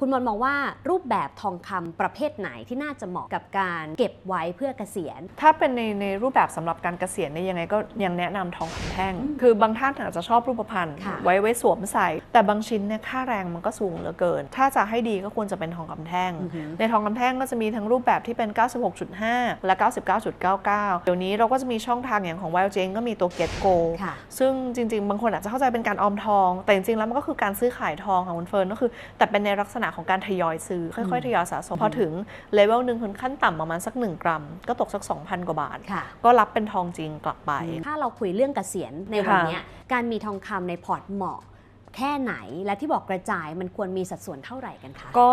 คุณมนต์มองว่ารูปแบบทองคำประเภทไหนที่น่าจะเหมาะกับการเก็บไว้เพื่อเกษียณ ถ้าเป็นในในรูปแบบสำหรับการเกษียณเนี่ยยังไงก็ยังแนะนำทองคำแท่ง คือบางท่านอาจจะชอบรูปพรรณค่ะไว้ไว้สวมใส่ แต่บางชิ้นเนี่ยค่าแรงมันก็สูงเหลือเกิน ถ้าจะให้ดีก็ควรจะเป็นทองคำแท่งอือหือในทองคำแท่งก็จะมีทั้งรูปแบบที่เป็น 96.5 และ 99.99 เดี๋ยวนี้เราก็จะมีช่องทางอย่างของ w i l j a n ก็มีตัว Get Go ค่ะซึ่งจริง ๆ บางคนอาจจะเข้าใจเป็นการออมทอง แต่จริงๆแล้วมันก็คือการซื้อขายทองค่ะคุณเฟิร์นก็คือ แต่เป็นในลักษณะของการทยอยซื้อค่อยๆ ทยอยสะสม พอถึงเลเวลหนึ่งคือขั้นต่ำประมาณสัก 1 กรัม ก็ตกสัก 2,000 กว่าบาทค่ะก็รับเป็นทองจริงกลับไป ถ้าเราคุยเรื่องเกษียณในวันค่ะเนี้ยการมีทองคำในพอร์ตเหมาะ แค่ไหน และที่บอกกระจายมันควรมีสัดส่วนเท่าไหร่กันคะ ก็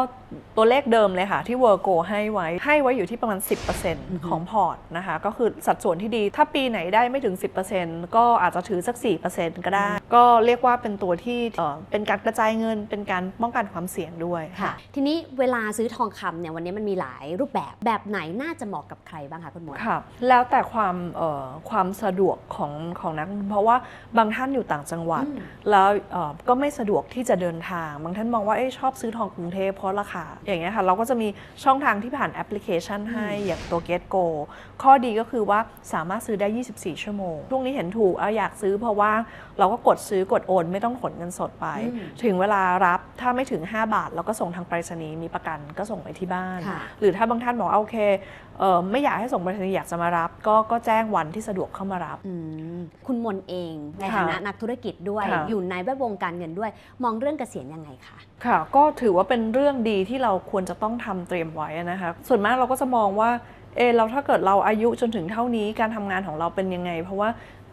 ตัวเลขเดิมเลยค่ะ ที่ w o r g o ให้ไว้ให้ไว้อยู่ที่ประมาณ 10%ของพอร์ตนะคะ ก็คือสัดส่วนที่ดีถ้าปีไหนได้ไม่ถึง 10%ก็อาจจะถือสัก 4%ก็ได้ ก็เรียกว่าเป็นตัวที่เอ่อเป็นการกระจายเงิน เป็นการป้องกันความเสี่ยงด้วยค่ะ ทีนี้เวลาซื้อทองคำเนี่ยวันนี้มันมีหลายรูปแบบแบบไหนน่าจะเหมาะกับใครบ้างคะคุณมนต์ค่ะแล้วแต่ความเอ่อความสะดวกของของนักลงทุนเพราะว่าบางท่านอยู่ต่างจังหวัดอืมแล้วเอ่อก็ไม่สะดวกที่จะเดินทาง บางท่านมองว่าเอ้ยชอบซื้อทองกรุงเทพเพราะราคา อย่างเงี้ยค่ะเราก็จะมีช่องทางที่ผ่านแอปพลิเคชันให้อย่างตัว Get Go ข้อดีก็คือว่าสามารถซื้อได้ 24 ชั่วโมงช่วงนี้เห็นถูกเอาอยากซื้อเพราะว่าเราก็กดซื้อกดโอน ไม่ต้องขนเงินสดไปอืมถึงเวลารับถ้าไม่ถึง 5 บาท เราก็ส่งทางไปรษณีย์มีประกันก็ส่งไปที่บ้านค่ะหรือถ้าบางท่านบอกว่าโอเคเออไม่อยากให้ส่งไปรษณีย์อยากจะมารับ ก็ก็แจ้งวันที่สะดวกเข้ามารับอืมคุณมนต์เองในค่ะฐานะนักธุรกิจด้วยค่ะอยู่ในแวดวงการเงินด้วย มองเรื่องเกษียณยังไงคะค่ะ ก็ถือว่าเป็นเรื่องดีที่เราควรจะต้องทำเตรียมไว้นะคะส่วนมากเราก็จะมองว่าเออเราถ้าเกิดเราอายุจนถึงเท่านี้การทำงานของเราเป็นยังไง เพราะว่า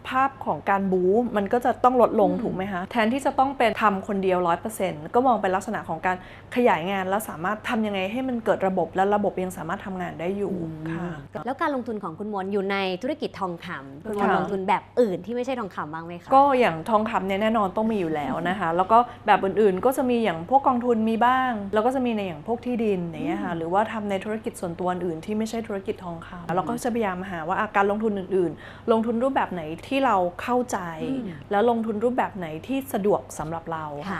ภาพของการบู๊มันก็จะต้องลดลงอืมถูกไหมคะ แทนที่จะต้องเป็นทำคนเดียว 100%ก็มองเป็นลักษณะของการขยายงาน แล้วสามารถทำยังไงให้มันเกิดระบบและระบบยังสามารถทำงานได้อยู่ค่ะแล้วการลงทุนของคุณมนต์อยู่ในธุรกิจทองคำคุณมนต์ค่ะลงทุนแบบอื่นที่ไม่ใช่ทองคำบ้างไหมคะก็อย่างทองคำเนี่ยแน่นอนต้องมีอยู่แล้วนะคะ แล้วก็แบบอื่นๆก็จะมีอย่างพวกกองทุนมีบ้าง แล้วก็จะมีในอย่างพวกที่ดินอย่างเงี้ยค่ะหรือว่าทำในธุรกิจส่วนตัวอื่นที่ไม่ใช่ธุรกิจทองคำแล้วเราก็จะพยายามหาว่าอะการลงทุนอื่น ๆ ลงทุนรูปแบบไหนที่เราเข้าใจอืมแล้วลงทุนรูปแบบไหนที่สะดวกสำหรับเราค่ะ